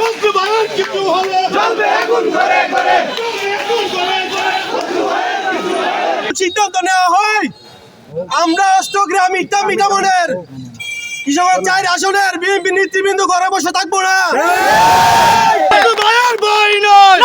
বন্ধু ভাইয়ের কিছু হলে চলবে এখন ঘরে ঘরে সিদ্ধান্ত নেওয়া হয় আমরা অষ্টগ্রাম ইটা কৃষকের চার আসনের নেতৃবৃন্দ ঘরে বসে থাকব না। ভাইয়ের ভাই নয়।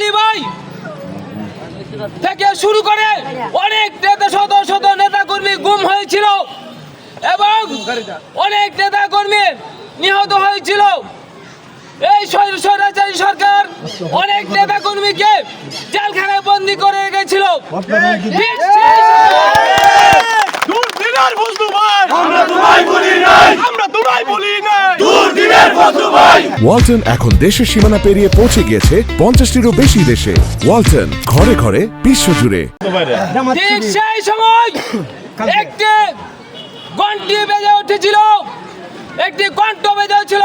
আলী ভাই থেকে শুরু করে অনেক নেতা শত শত নেতা কর্মী গুম হয়েছিল এবং অনেক নেতা কর্মী নিহত হয়েছিল। এই স্বৈরাচারী সরকার অনেক নেতা কর্মীকে জেলখানায় বন্দি করে রেখেছিল। আমরা তোমায় বলি নাই। আমরা তোমায় বলি নাই দূর দিনের বন্ধু ভাই ওয়ালটন এখন দেশের সীমানা পেরিয়ে পৌঁছে গিয়েছে পঞ্চাশটিরও বেশি দেশে। ওয়ালটন ঘরে ঘরে বিশ্বজুড়ে ঠিক সেই সময় একটি ঘন্টি বেজে উঠেছিল একটি কণ্ঠ বেজে ছিল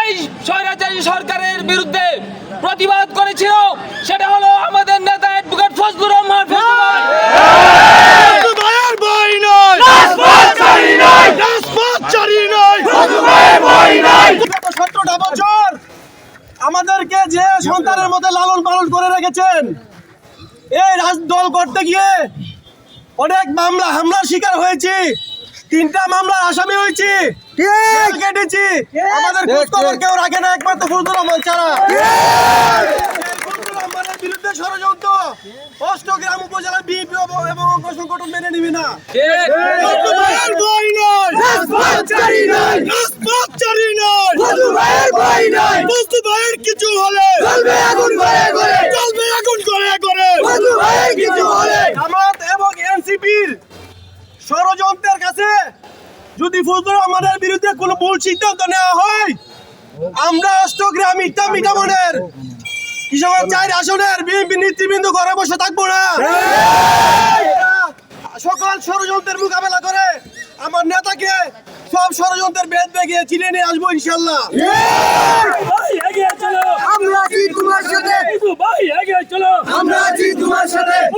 এই স্বৈরাচারী সরকারের বিরুদ্ধে প্রতিবাদ করেছিল সেটা হলো আমাদের নেতা অ্যাডভোকেট ফজলুর রহমান ফজলু ভাই। বন্ধু ভাইয়ের বই নয় রাজপথ চারি নয় রাজপথ চারি নয় বন্ধু ভাইয়ের বই নয় গত সতেরোটা বছর আমাদেরকে যে সন্তানের মধ্যে লালন পালন করে রেখেছেন এই রাজদল করতে গিয়ে অনেক মামলা হামলার শিকার হয়েছি। তিনটা মামলা আসামি হয়েছি। কেটেছি। আমাদের খোঁজ খবর কেউ রাখে না একমাত্র ফজলুর রহমান ছাড়া। বিরুদ্ধে ষড়যন্ত্র। অষ্টগ্রাম উপজেলা বিএনপি এবং সংগঠন মেনে নিবে না বন্ধু ভাইয়ের বই নয় রাজপথ চারি নয় রাজপথ চারি নয় বন্ধু ভাইয়ের বই বন্ধু ভাইয়ের কিছু হলে। চলবে আগুন করে করে চলবে আগুন করে করে বন্ধু ভাইয়ের কিছু হলে। জামাত এবং এনসিপির ষড়যন্ত্রের কাছে যদি ফজলুর রহমানের বিরুদ্ধে কোনো ভুল সিদ্ধান্ত নেওয়া হয় আমরা অষ্টগ্রাম ইটা মিটামনের কৃষকের চার আসনের বিএনপি নেতৃবৃন্দ ঘরে বসে থাকব না। সকল ষড়যন্ত্রের মোকাবেলা করে আমার নেতাকে সব ষড়যন্ত্রের বেদ বেগে চিনে নিয়ে আসব ইনশাল্লাহ আমরা আছি তোমার সাথে আমরা আছি তোমার সাথে